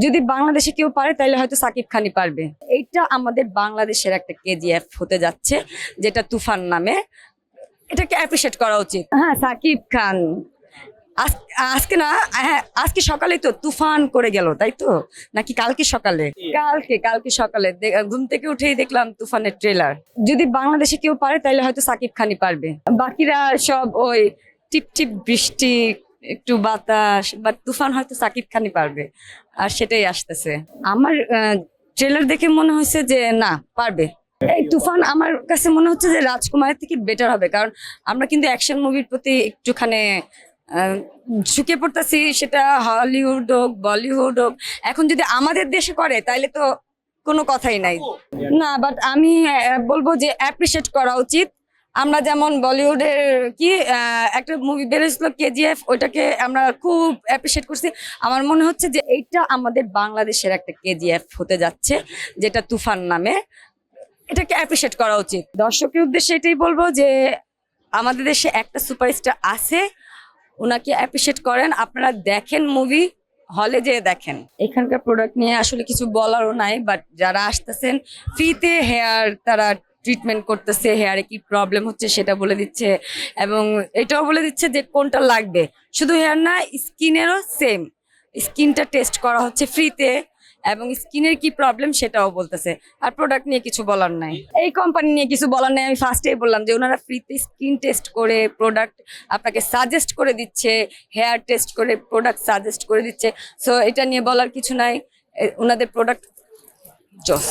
যদি বাংলাদেশে কেউ পারে তাহলে হয়তো সাকিব খানই পারবে। এইটা আমাদের বাংলাদেশের একটা কেজিএফ হতে যাচ্ছে যেটা তুফান নামে। এটাকে অ্যাপ্রিসিয়েট করা উচিত। হ্যাঁ সাকিব খান। আজ- আজকে না হ্যাঁ আজকে সকালে তো তুফান করে গেল তাই তো? নাকি কালকে সকালে? কালকে কালকে সকালে। ঘুম থেকে উঠেই দেখলাম তুফানের ট্রেলার যদি বাংলাদেশে কেউ পারে তাহলে হয়তো সাকিব খানই পারবে। বাকিরা সব ওই টিপ টিপ বৃষ্টি একটু বাতাস বাট তুফান হয়তো সাকিব খানই পারবে আর সেটাই আসতেছে। আমার ট্রেলার দেখে মনে হয়েছে যে না পারবে। এই তুফান আমার কাছে মনে হচ্ছে যে রাজকুমারের থেকে বেটার হবে কারণ আমরা কিন্তু অ্যাকশন মুভির প্রতি একটুখানি ঝুঁকে পড়তেছি সেটা হলিউড হোক বলিউড হোক। এখন যদি আমাদের দেশে করে তাইলে তো কোনো কথাই নাই। না বাট আমি বলব যে অ্যাপ্রিসিয়েট করা উচিত। আমরা যেমন বলিউডের কি একটা মুভি বেরোছিল কেজিএফ ওইটাকে আমরা খুব অ্যাপ্রিসিয়েট করছি। আমার মনে হচ্ছে যে এইটা আমাদের বাংলাদেশের একটা কেজিএফ হতে যাচ্ছে, যেটা তুফান নামে। এটাকে অ্যাপ্রিসিয়েট করা উচিত। দর্শকের উদ্দেশ্যে এটাই বলব যে, আমাদের দেশে একটা সুপারস্টার আছে ওনাকে অ্যাপ্রিসিয়েট করেন। আপনারা দেখেন মুভি হলে যেয়ে দেখেন। এখানকার প্রোডাক্ট নিয়ে আসলে কিছু বলারও নাই বাট যারা আসতেছেন ফ্রিতে হেয়ার তারা ট্রিটমেন্ট করতেছে হেয়ারে কি প্রবলেম হচ্ছে সেটা বলে দিচ্ছে এবং এটাও বলে দিচ্ছে যে কোনটা লাগবে। শুধু হেয়ার না স্কিনেরও সেম স্কিনটা টেস্ট করা হচ্ছে ফ্রিতে এবং স্কিনের কি প্রবলেম সেটাও বলতেছে। আর প্রোডাক্ট নিয়ে কিছু বলার নাই। এই কোম্পানি নিয়ে কিছু বলার নাই, আমি ফার্স্টেই বললাম যে ওনারা ফ্রিতে স্কিন টেস্ট করে প্রোডাক্ট আপনাকে সাজেস্ট করে দিচ্ছে হেয়ার টেস্ট করে প্রোডাক্ট সাজেস্ট করে দিচ্ছে। সো এটা নিয়ে বলার কিছু নাই। ওনাদের প্রোডাক্ট জস